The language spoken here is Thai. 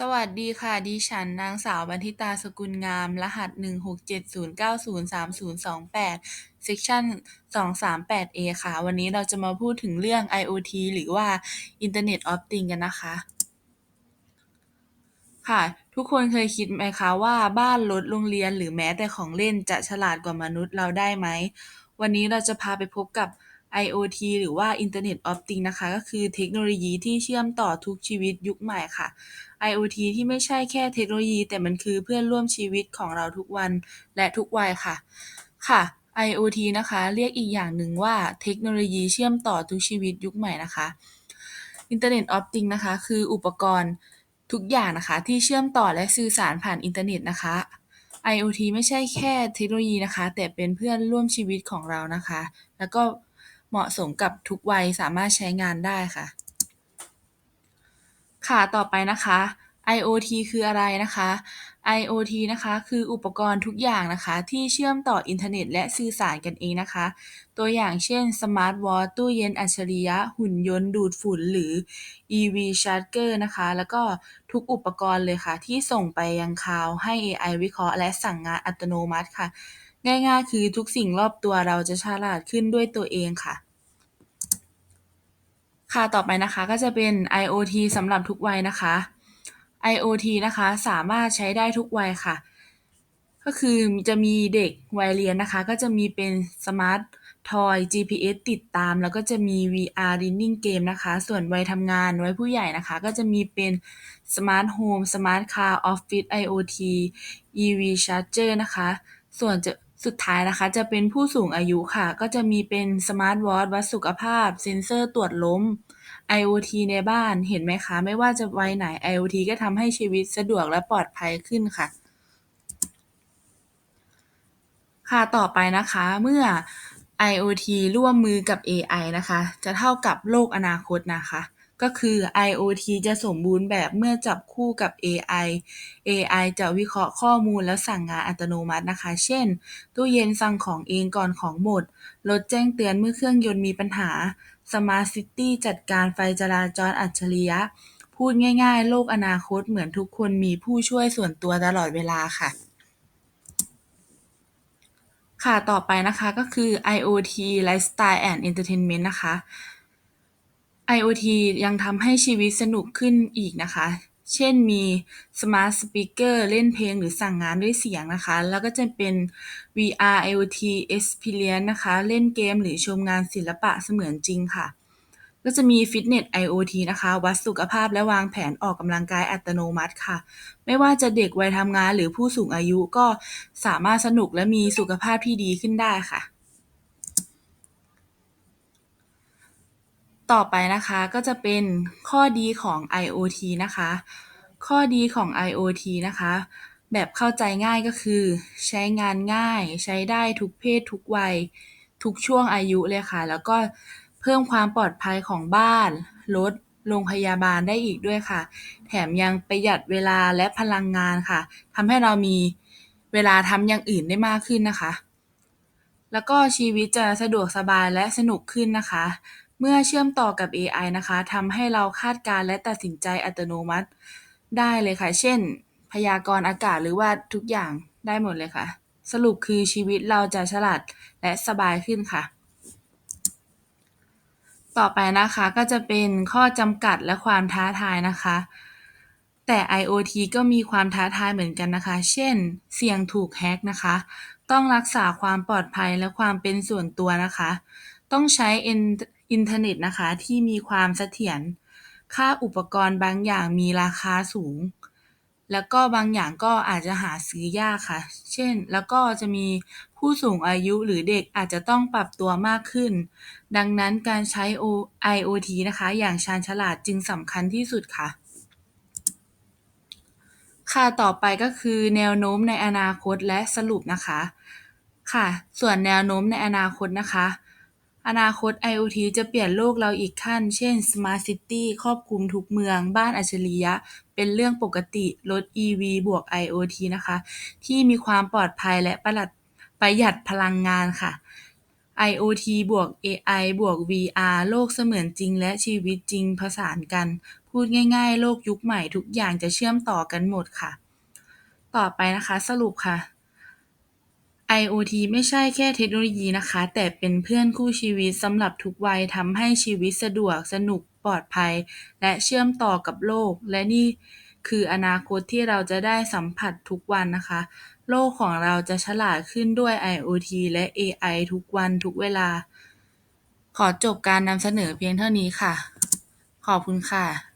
สวัสดีค่ะ ดิฉันนางสาวบันทิตา สกุลงาม รหัส 1670903028เซกชัน 238A ค่ะ วันนี้เราจะมาพูดถึงเรื่อง IoT หรือว่า Internet of Things กันนะคะ ค่ะ ทุกคนเคยคิดไหมคะว่าบ้าน รถ โรงเรียน หรือแม้แต่ของเล่นจะฉลาดกว่ามนุษย์เราได้ไหม วันนี้เราจะพาไปพบกับ IoT หรือว่า Internet of Things นะคะ ก็คือเทคโนโลยีที่เชื่อมต่อทุกชีวิตยุคใหม่ค่ะ IoT ที่ไม่ใช่แค่เทคโนโลยี แต่มันคือเพื่อนร่วมชีวิตของเราทุกวันและทุกวัยค่ะ ค่ะ IoT นะคะ เรียกอีกอย่างหนึ่งว่าเทคโนโลยีเชื่อมต่อทุกชีวิตยุคใหม่นะคะ Internet of Things นะคะ คืออุปกรณ์ทุกอย่างนะคะที่เชื่อมต่อและสื่อสารผ่านอินเทอร์เน็ตนะคะ IoT ไม่ใช่แค่เทคโนโลยีนะคะ แต่เป็นเพื่อนร่วมชีวิตของเรานะคะ แล้วก็ เหมาะสมกับทุกวัย สามารถใช้งานได้ค่ะ ค่ะ ต่อไปนะคะ IoT คืออะไรนะคะ IoT นะคะ คืออุปกรณ์ทุกอย่างนะคะ ที่เชื่อมต่ออินเทอร์เน็ต และสื่อสารกันเองนะคะ ตัวอย่างเช่นสมาร์ทวอตช์ตู้เย็นอัจฉริยะ หุ่นยนต์ดูดฝุ่นหรือ EV Charger นะคะ แล้วก็ทุกอุปกรณ์เลยค่ะ ที่ส่งไปยังคลาวให้ AI วิเคราะห์และสั่งงานอัตโนมัติค่ะ ง่ายๆคือทุกสิ่งรอบตัวเราจะฉลาดขึ้นด้วยตัวเองค่ะ ค่ะต่อไปนะคะก็จะเป็น IoT สำหรับทุกวัยนะคะ IoT นะคะสามารถใช้ได้ทุกวัยค่ะ ก็คือจะมีเด็กวัยเรียนนะคะ ก็จะมีเป็นสมาร์ตทอย GPS ติดตาม แล้วก็จะมี VR Running Game นะคะ ส่วนวัยทำงานวัยผู้ใหญ่นะคะ ก็จะมีเป็นสมาร์ทโฮมสมาร์ตคาร์ออฟฟิศ IoT EV Charger นะคะ ส่วนจะ สุดท้ายนะคะจะเป็นผู้สูงอายุค่ะ ก็จะมีเป็นสมาร์ทวอตช์วัดสุขภาพ เซ็นเซอร์ตรวจล้ม IoT ในบ้านเห็นไหมคะ ไม่ว่าจะวัยไหน IoT ก็ทำให้ชีวิตสะดวกและปลอดภัยขึ้นค่ะ ค่ะต่อไปนะคะเมื่อ IoT ร่วมมือกับ AI นะคะ จะเท่ากับโลกอนาคตนะคะ ก็คือ IoT จะสมบูรณ์แบบเมื่อจับคู่กับ AI AI จะวิเคราะห์ข้อมูลแล้วสั่งงานอัตโนมัตินะคะ เช่น ตู้เย็นสั่งของเองก่อนของหมด รถแจ้งเตือนเมื่อเครื่องยนต์มีปัญหา Smart City จัดการไฟจราจรอัจฉริยะ พูดง่ายๆ โลกอนาคตเหมือนทุกคนมีผู้ช่วยส่วนตัวตลอดเวลาค่ะค่ะ ต่อไปนะคะก็คือ IoT Lifestyle and Entertainment นะคะ IoT ยังทำให้ชีวิตสนุกขึ้นอีกนะคะ เช่น มี Smart Speaker เล่นเพลงหรือสั่งงานด้วยเสียงนะคะ แล้วก็จะเป็น VR IoT Experience นะคะ เล่นเกมหรือชมงานศิลปะเสมือนจริงค่ะ ก็จะมี Fitness IoT นะคะ วัดสุขภาพและวางแผนออกกำลังกายอัตโนมัติค่ะ ไม่ว่าจะเด็กวัยทำงานหรือผู้สูงอายุก็สามารถสนุกและมีสุขภาพที่ดีขึ้นได้ค่ะ ต่อไปนะคะก็จะเป็นข้อดีของ IoT นะคะ ข้อดีของ IoT นะคะ แบบเข้าใจง่ายก็คือ ใช้งานง่าย ใช้ได้ทุกเพศทุกวัย ทุกช่วงอายุเลยค่ะ แล้วก็เพิ่มความปลอดภัยของบ้าน รถ โรงพยาบาลได้อีกด้วยค่ะ แถมยังประหยัดเวลาและพลังงานค่ะทำให้เรามีเวลาทำอย่างอื่นได้มากขึ้นนะคะ แล้วก็ชีวิตจะสะดวกสบายและสนุกขึ้นนะคะ เมื่อเชื่อมต่อกับ AI นะคะทำให้เราคาดการณ์และตัดสินใจอัตโนมัติได้เลยค่ะ เช่น พยากรณ์อากาศหรือว่าทุกอย่างได้หมดเลยค่ะ สรุปคือชีวิตเราจะฉลาดและสบายขึ้นค่ะ ต่อไปนะคะก็จะเป็นข้อจำกัดและความท้าทายนะคะ แต่ IoT ก็มีความท้าทายเหมือนกันนะคะ เช่น เสี่ยงถูกแฮ็กนะคะ ต้องรักษาความปลอดภัยและความเป็นส่วนตัวนะคะ ต้องใช้ อินเทอร์เน็ตนะคะที่มีความเสถียร ค่าอุปกรณ์บางอย่างมีราคาสูง แล้วก็บางอย่างก็อาจจะหาซื้อยากค่ะ เช่น แล้วก็จะมีผู้สูงอายุหรือเด็กอาจจะต้องปรับตัวมากขึ้น ดังนั้นการใช้โอ IoT นะคะ อย่างชาญฉลาดจึงสำคัญที่สุดค่ะ ค่ะ ต่อไปก็คือแนวโน้มในอนาคตและสรุปนะคะ ค่ะ ส่วนแนวโน้มในอนาคตนะคะ อนาคต IoT จะเปลี่ยนโลกเราอีกขั้น เช่น Smart City ครอบคลุมทุกเมือง บ้านอัจฉริยะ เป็นเรื่องปกติ รถ EV บวก IoT นะคะ ที่มีความปลอดภัยและประหลัดประหยัดพลังงานค่ะ IoT บวก AI บวก VR โลกเสมือนจริงและชีวิตจริงผสานกัน พูดง่ายๆ โลกยุคใหม่ทุกอย่างจะเชื่อมต่อกันหมดค่ะ ต่อไปนะคะ สรุปค่ะ IoT ไม่ใช่แค่เทคโนโลยีนะคะ แต่เป็นเพื่อนคู่ชีวิตสำหรับทุกวัย ทำให้ชีวิตสะดวก สนุก ปลอดภัย และเชื่อมต่อกับโลก และนี่คืออนาคตที่เราจะได้สัมผัสทุกวันนะคะ โลกของเราจะฉลาดขึ้นด้วย IoT และ AI ทุกวันทุกเวลา ขอจบการนำเสนอเพียงเท่านี้ค่ะ ขอบคุณค่ะ